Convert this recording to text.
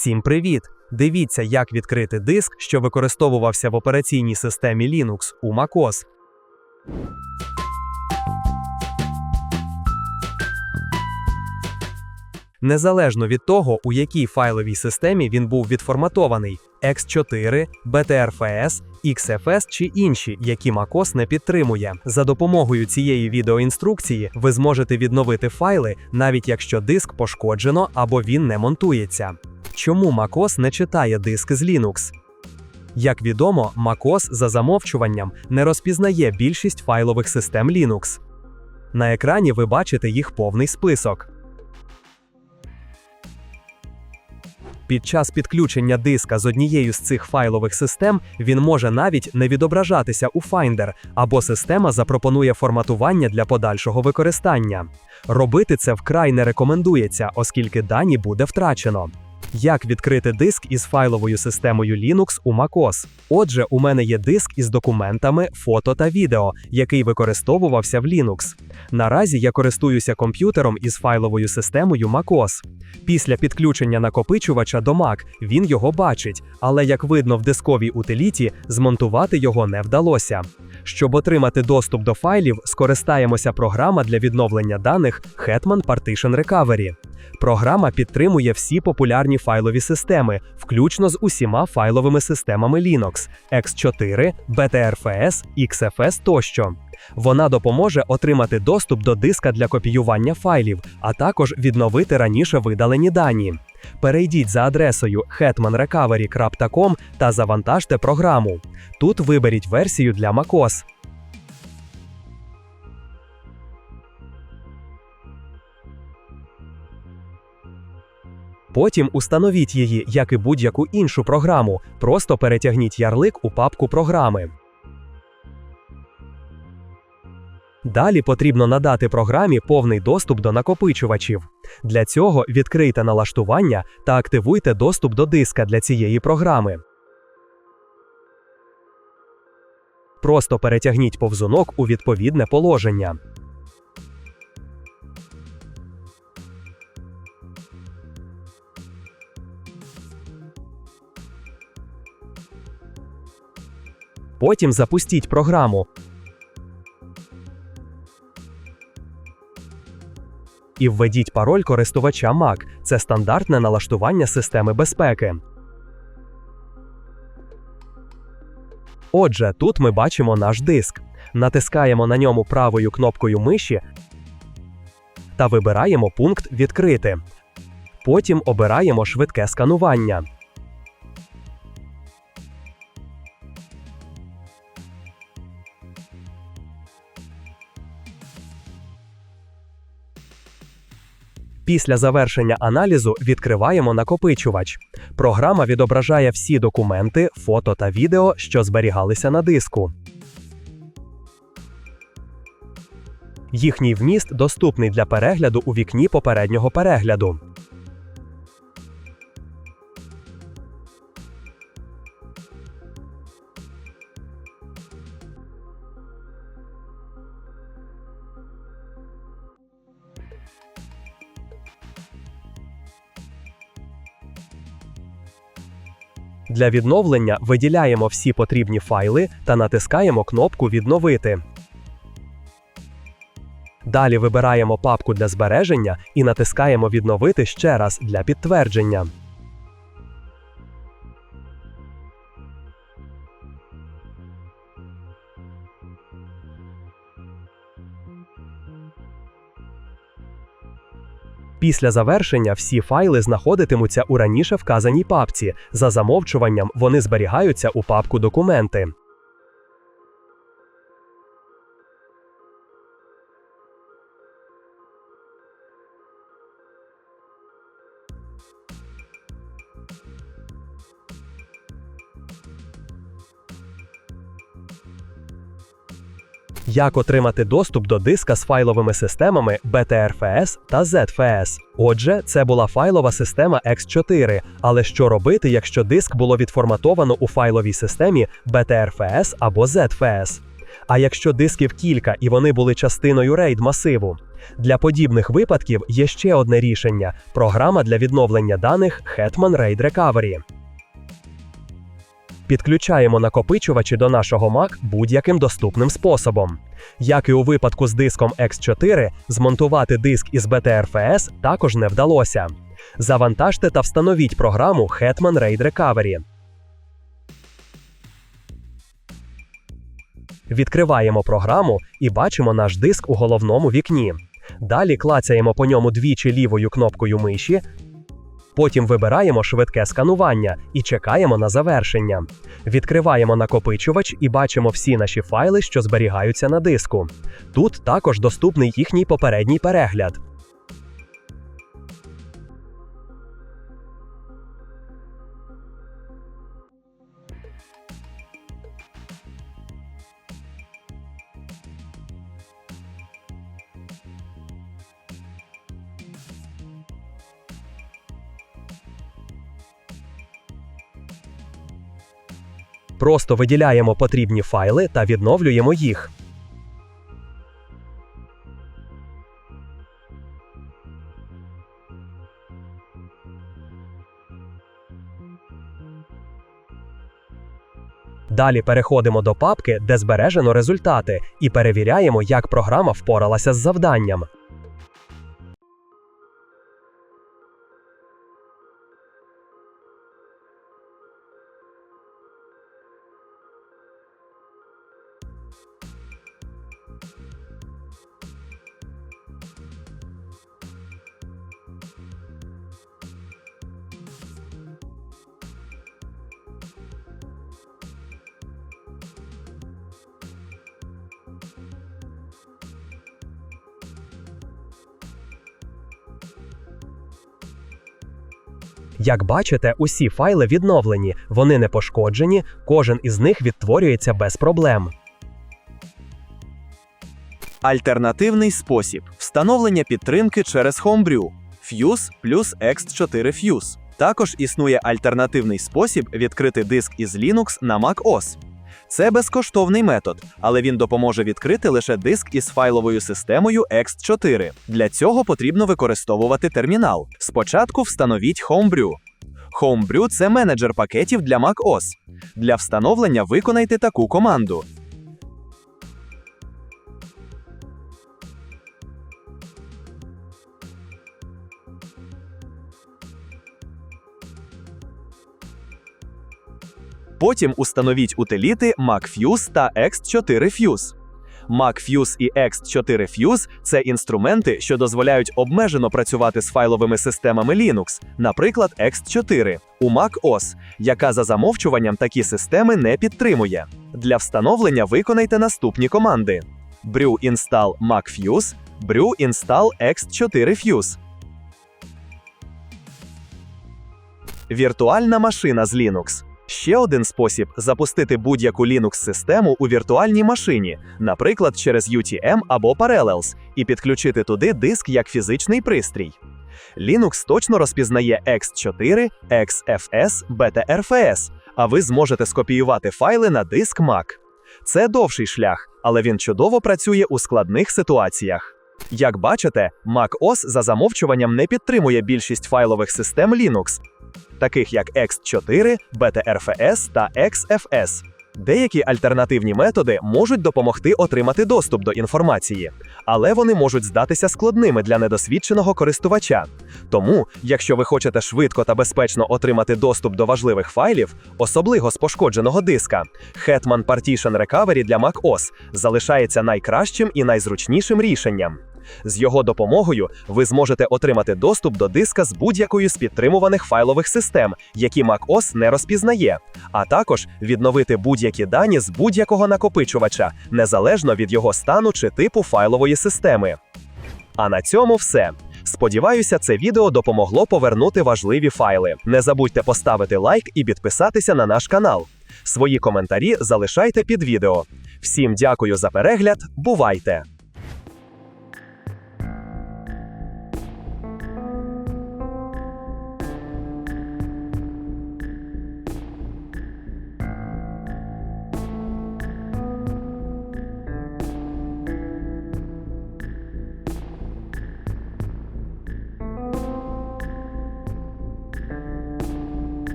Всім привіт! Дивіться, як відкрити диск, що використовувався в операційній системі Linux у MacOS. Незалежно від того, у якій файловій системі він був відформатований X4, BTRFS, XFS чи інші, які MacOS не підтримує. За допомогою цієї відеоінструкції ви зможете відновити файли, навіть якщо диск пошкоджено або він не монтується. Чому MacOS не читає диск з Linux? Як відомо, MacOS за замовчуванням не розпізнає більшість файлових систем Linux. На екрані ви бачите їх повний список. Під час підключення диска з однією з цих файлових систем він може навіть не відображатися у Finder, або система запропонує форматування для подальшого використання. Робити це вкрай не рекомендується, оскільки дані буде втрачено. Як відкрити диск із файловою системою Linux у MacOS? Отже, у мене є диск із документами, фото та відео, який використовувався в Linux. Наразі я користуюся комп'ютером із файловою системою MacOS. Після підключення накопичувача до Mac він його бачить, але як видно в дисковій утиліті, змонтувати його не вдалося. Щоб отримати доступ до файлів, скористаємося програма для відновлення даних Hetman Partition Recovery. Програма підтримує всі популярні файлові системи, включно з усіма файловими системами Linux, X4, BTRFS, XFS тощо. Вона допоможе отримати доступ до диска для копіювання файлів, а також відновити раніше видалені дані. Перейдіть за адресою hetmanrecovery.com та завантажте програму. Тут виберіть версію для macOS. Потім установіть її, як і будь-яку іншу програму. Просто перетягніть ярлик у папку програми. Далі потрібно надати програмі повний доступ до накопичувачів. Для цього відкрийте налаштування та активуйте доступ до диска для цієї програми. Просто перетягніть повзунок у відповідне положення. Потім запустіть програму. І введіть пароль користувача Mac. Це стандартне налаштування системи безпеки. Отже, тут ми бачимо наш диск. Натискаємо на ньому правою кнопкою миші та вибираємо пункт Відкрити. Потім обираємо швидке сканування. Після завершення аналізу відкриваємо накопичувач. Програма відображає всі документи, фото та відео, що зберігалися на диску. Їхній вміст доступний для перегляду у вікні попереднього перегляду. Для відновлення виділяємо всі потрібні файли та натискаємо кнопку Відновити. Далі вибираємо папку для збереження і натискаємо Відновити ще раз для підтвердження. Після завершення всі файли знаходитимуться у раніше вказаній папці. За замовчуванням вони зберігаються у папку Документи. Як отримати доступ до диска з файловими системами BTRFS та ZFS? Отже, це була файлова система X4. Але що робити, якщо диск було відформатовано у файловій системі BTRFS або ZFS? А якщо дисків кілька і вони були частиною RAID масиву? Для подібних випадків є ще одне рішення програма для відновлення даних Hetman RAID Recovery. Підключаємо накопичувачі до нашого Mac будь-яким доступним способом. Як і у випадку з диском X4, змонтувати диск із BTRFS також не вдалося. Завантажте та встановіть програму Hetman RAID Recovery. Відкриваємо програму і бачимо наш диск у головному вікні. Далі клацаємо по ньому двічі лівою кнопкою миші. Потім вибираємо швидке сканування і чекаємо на завершення. Відкриваємо накопичувач і бачимо всі наші файли, що зберігаються на диску. Тут також доступний їхній попередній перегляд. Просто виділяємо потрібні файли та відновлюємо їх. Далі переходимо до папки, де збережено результати, і перевіряємо, як програма впоралася з завданням. Як бачите, усі файли відновлені, вони не пошкоджені, кожен із них відтворюється без проблем. Альтернативний спосіб встановлення підтримки через Homebrew Fuse плюс X4 Fuse. Також існує альтернативний спосіб відкрити диск із Linux на macOS. Це безкоштовний метод, але він допоможе відкрити лише диск із файловою системою X4. Для цього потрібно використовувати термінал. Спочатку встановіть Homebrew. Homebrew – це менеджер пакетів для macOS. Для встановлення виконайте таку команду: Потім установіть утиліти MacFuse та X4Fuse. MacFuse і X4Fuse – це інструменти, що дозволяють обмежено працювати з файловими системами Linux, наприклад, X4 у macOS, яка за замовчуванням такі системи не підтримує. Для встановлення виконайте наступні команди: brew install MacFuse, brew install X4Fuse. Віртуальна машина з Linux. Ще один спосіб запустити будь-яку Linux-систему у віртуальній машині, наприклад, через UTM або Parallels, і підключити туди диск як фізичний пристрій. Linux точно розпізнає X4, XFS, BTRFS, а ви зможете скопіювати файли на диск Mac. Це довший шлях, але він чудово працює у складних ситуаціях. Як бачите, macOS за замовчуванням не підтримує більшість файлових систем Linux, таких як X4, BTRFS та XFS. Деякі альтернативні методи можуть допомогти отримати доступ до інформації, але вони можуть здатися складними для недосвідченого користувача. Тому, якщо ви хочете швидко та безпечно отримати доступ до важливих файлів, особливо з пошкодженого диска, Hetman Partition Recovery для macOS залишається найкращим і найзручнішим рішенням. З його допомогою ви зможете отримати доступ до диска з будь-якою з підтримуваних файлових систем, які macOS не розпізнає, а також відновити будь-які дані з будь-якого накопичувача, незалежно від його стану чи типу файлової системи. А на цьому все. Сподіваюся, це відео допомогло повернути важливі файли. Не забудьте поставити лайк і підписатися на наш канал. Свої коментарі залишайте під відео. Всім дякую за перегляд. Бувайте!